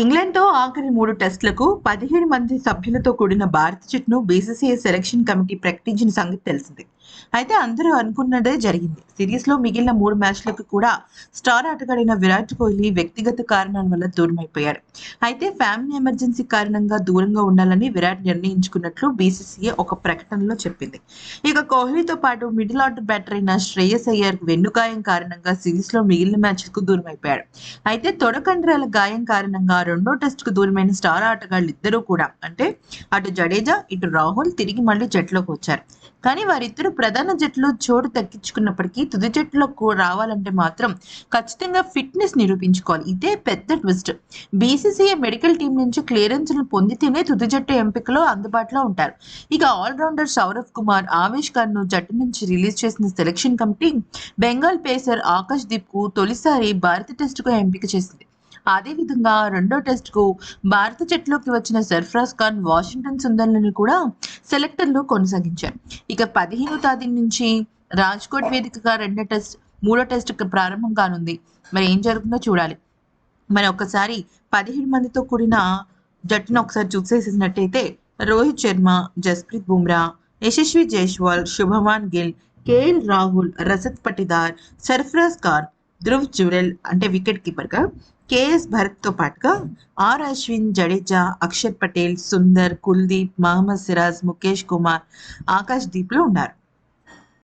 ఇంగ్లాండ్తో ఆఖరి మూడు టెస్టులకు పదిహేడు మంది సభ్యులతో కూడిన భారత జట్టును బీసీసీఐ సెలక్షన్ కమిటీ ప్రకటించిన సంగతి తెలిసిందే. అయితే అందరూ అనుకున్నదే జరిగింది. సిరీస్లో మిగిలిన మూడు మ్యాచ్లకు కూడా స్టార్ ఆటగాడైన విరాట్ కోహ్లీ వ్యక్తిగత కారణాల వల్ల దూరమైపోయాడు. అయితే ఫ్యామిలీ ఎమర్జెన్సీ కారణంగా దూరంగా ఉండాలని విరాట్ నిర్ణయించుకున్నట్లు బీసీసీఐ ఒక ప్రకటనలో చెప్పింది. ఇక కోహ్లీతో పాటు మిడిల్ ఆర్డర్ బ్యాటర్ అయిన శ్రేయస్ అయ్యర్ వెన్నుగాయం కారణంగా సిరీస్లో మిగిలిన మ్యాచ్లకు దూరమైపోయాడు. అయితే తొడకండ్రాల గాయం కారణంగా రెండో టెస్ట్కు దూరమైన స్టార్ ఆటగాళ్ళు ఇద్దరూ కూడా అంటే అటు జడేజా ఇటు రాహుల్ తిరిగి మళ్ళీ జట్టులోకి వచ్చారు. కానీ వారిద్దరు ప్రధాన జట్టులో చోటు తగ్గించుకున్నప్పటికీ తుది జట్టులో రావాలంటే మాత్రం ఖచ్చితంగా ఫిట్నెస్ నిరూపించుకోవాలి. ఇదే పెద్ద ట్విస్ట్ బీసీసీఐ మెడికల్ టీం నుంచి క్లియరెన్స్ను పొందితేనే తుది జట్టు ఎంపికలో అందుబాటులో ఉంటారు. ఇక ఆల్రౌండర్ సౌరవ్ కుమార్ ఆవేష్ ఖాన్ను జట్టు నుంచి రిలీజ్ చేసిన selection committee Bengal pacer Akash దీప్కు తొలిసారి భారత టెస్టుకు ఎంపిక చేసింది. అదేవిధంగా రెండో టెస్టుకు భారత జట్టులోకి వచ్చిన సర్ఫరాజ్ ఖాన్ వాషింగ్టన్ సుందర్లను కూడా సెలెక్టర్లు కొనసాగించారు. ఇక పదిహేనో తేదీ నుంచి రాజ్కోట్ వేదికగా రెండో టెస్ట్ మూడో టెస్ట్ ప్రారంభం కానుంది. మరి ఏం జరుగుతుందో చూడాలి. మరి ఒకసారి పదిహేడు మందితో కూడిన జట్టును ఒకసారి చూసేసినట్టయితే రోహిత్ శర్మ జస్ప్రీత్ బుమ్రా యశస్వి జైస్వాల్ శుభమాన్ గిల్ కేఎల్ రాహుల్ రసత్ పటిదార్ సర్ఫరాజ్ ఖాన్ ధ్రువ్ జురెల్ అంటే వికెట్ కీపర్గా కేఎస్ భరత్తో పాటుగా ఆర్ అశ్విన్ జడేజా అక్షర్ పటేల్ సుందర్ కుల్దీప్ మహమ్మద్ సిరాజ్ ముఖేష్ కుమార్ ఆకాష్ దీప్లు ఉన్నారు.